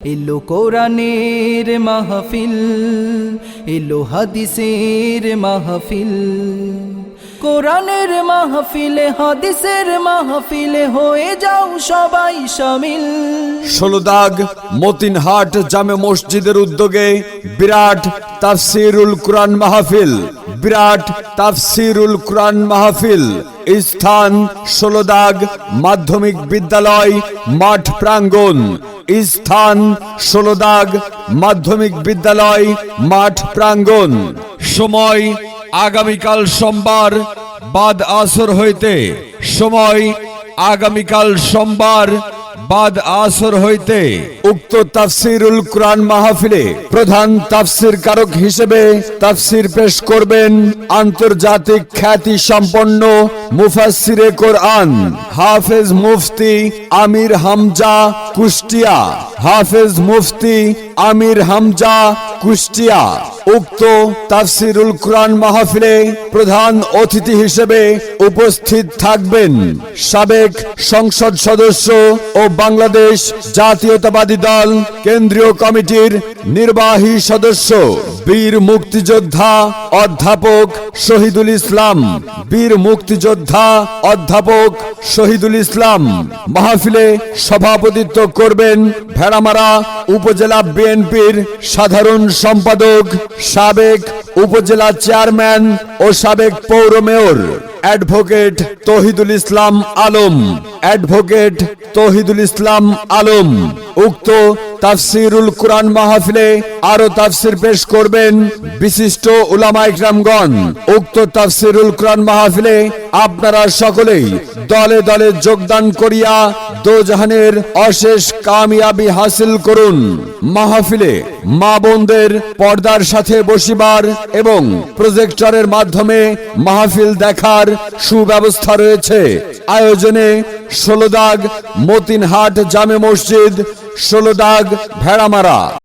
এলো কোরআনের মাহফিল, এলো হাদিসের মাহফিল। কোরআনের মাহফিলে, হাদিসের মাহফিলে হয়ে যাও সবাই সামিল। ষোলো দাগ মতিনহাট জামে মসজিদের উদ্যোগে বিরাট তাফসিরুল কুরআন মাহফিল, বিরাট তাফসিরুল কুরআন মাহফিল। স্থান ষোলো দাগ মাধ্যমিক বিদ্যালয় মাঠ প্রাঙ্গণ। স্থান, ষোলো দাগ, মাধ্যমিক বিদ্যালয়, মাঠ প্রাঙ্গণ। সময়, আগামীকাল সোমবার, বাদ আসর হইতে। সময়, আগামীকাল সোমবার বাদ আসর হইতে উক্ত তাফসিরুল কুরআন মাহফিলে প্রধান তাফসির কারক হিসেবে তাফসির পেশ করবেন আন্তর্জাতিক খ্যাতি সম্পন্ন মুফাসসিরে কোরআন হাফেজ মুফতি আমির হামজা কুষ্টিয়া হাফেজ মুফতি আমির হামজা কুষ্টিয়া, উক্ত তাফসিরুল কুরআন মাহফিলে প্রধান অতিথি হিসেবে উপস্থিত থাকবেন সাবেক সংসদ সদস্য ও বাংলাদেশ জাতীয়তাবাদী দল কেন্দ্রীয় কমিটির নির্বাহী সদস্য, বীর মুক্তিযোদ্ধা অধ্যাপক শহীদুল ইসলাম, বীর মুক্তিযোদ্ধা অধ্যাপক শহীদুল ইসলাম। মাহফিলে সভাপতিত্ব করবেন ভেড়ামারা উপজেলা বিএনপির সাধারণ সম্পাদক, সাবেক উপজেলা চেয়ারম্যান ও সাবেক পৌর mayor. Advocate Tahidul Islam Alam. Advocate Tahidul Islam Alam. উক্ত তাফসিরুল কুরআন মাহফিলে আরও তাফসির পেশ করবেন বিশিষ্ট উলামা ইকরামগণ। উক্ত তাফসিরুল কুরআন মাহফিলে আপনারা সকলেই দলে দলে যোগদান করিয়া দোজাহানের অশেষ কামিয়াবি হাসিল করুন। মাহফিলে মা বোনদের পর্দার সাথে বসিবার এবং প্রজেক্টরের মাধ্যমে মাহফিল দেখার সুব্যবস্থা রয়েছে। আয়োজনে ষোলো দাগ মতিনহাট জামে মসজিদ ষোলো দাগ ভেড়ামারা